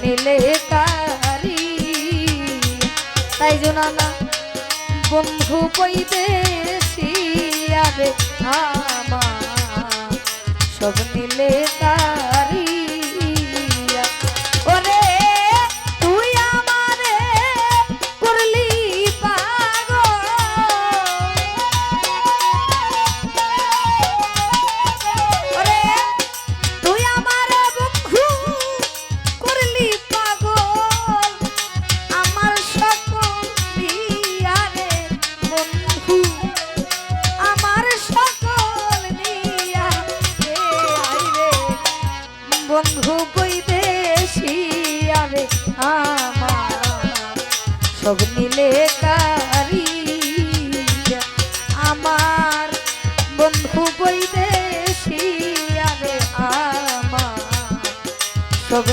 মিলে কারি। তাই জন্য না বন্ধু পৈদেশি আরে আমা সব মিলে কারি। আরে আমার সব আমার বন্ধু বৈদেশি আরে আমার। সব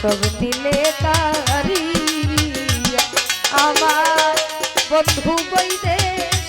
সব দিলে তারি আমার বন্ধু বৈদেশিয়া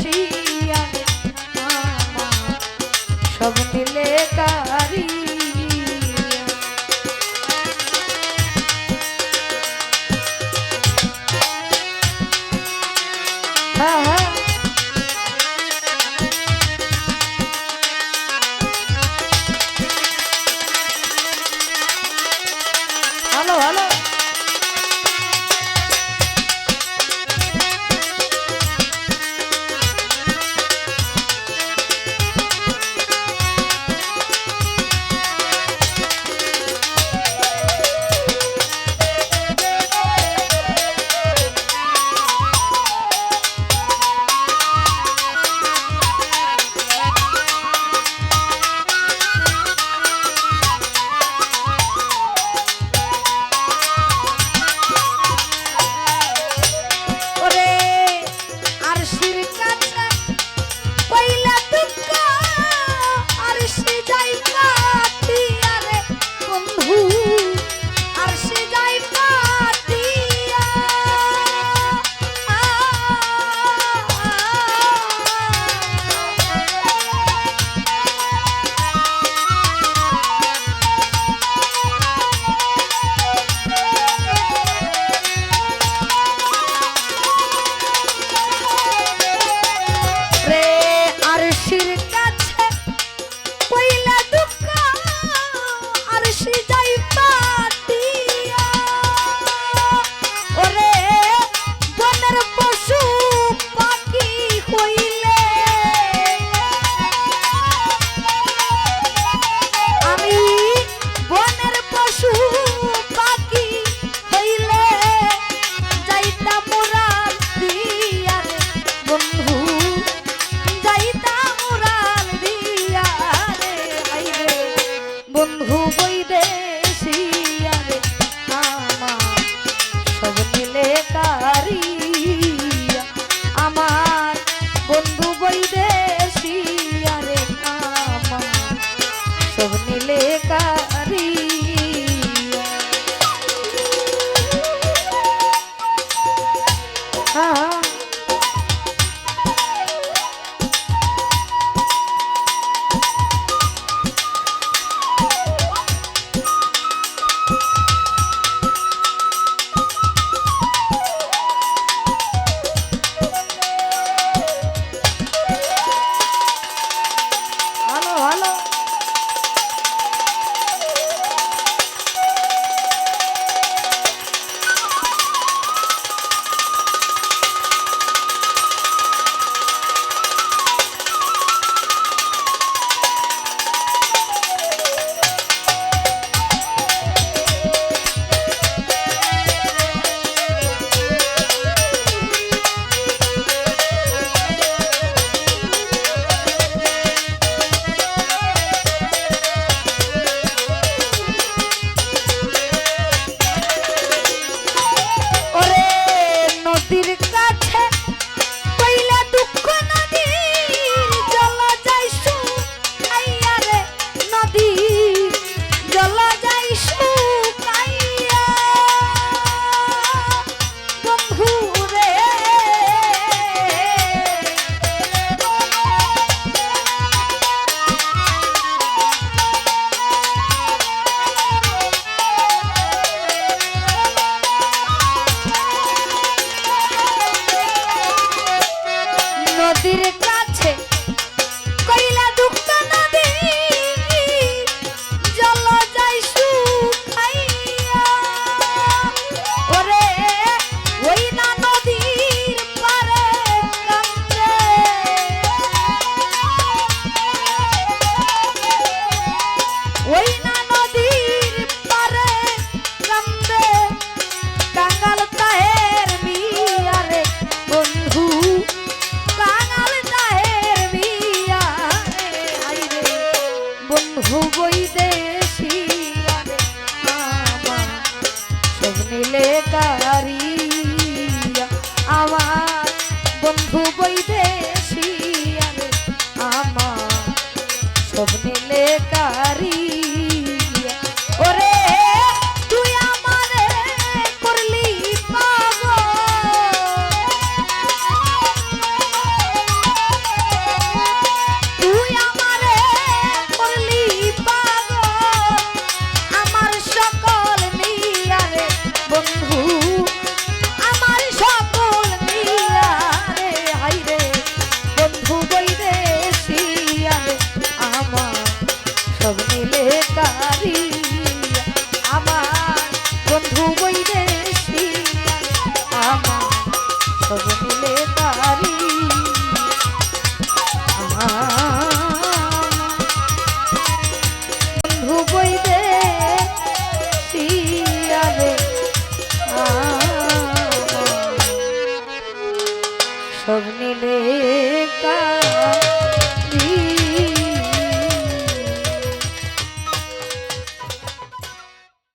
切。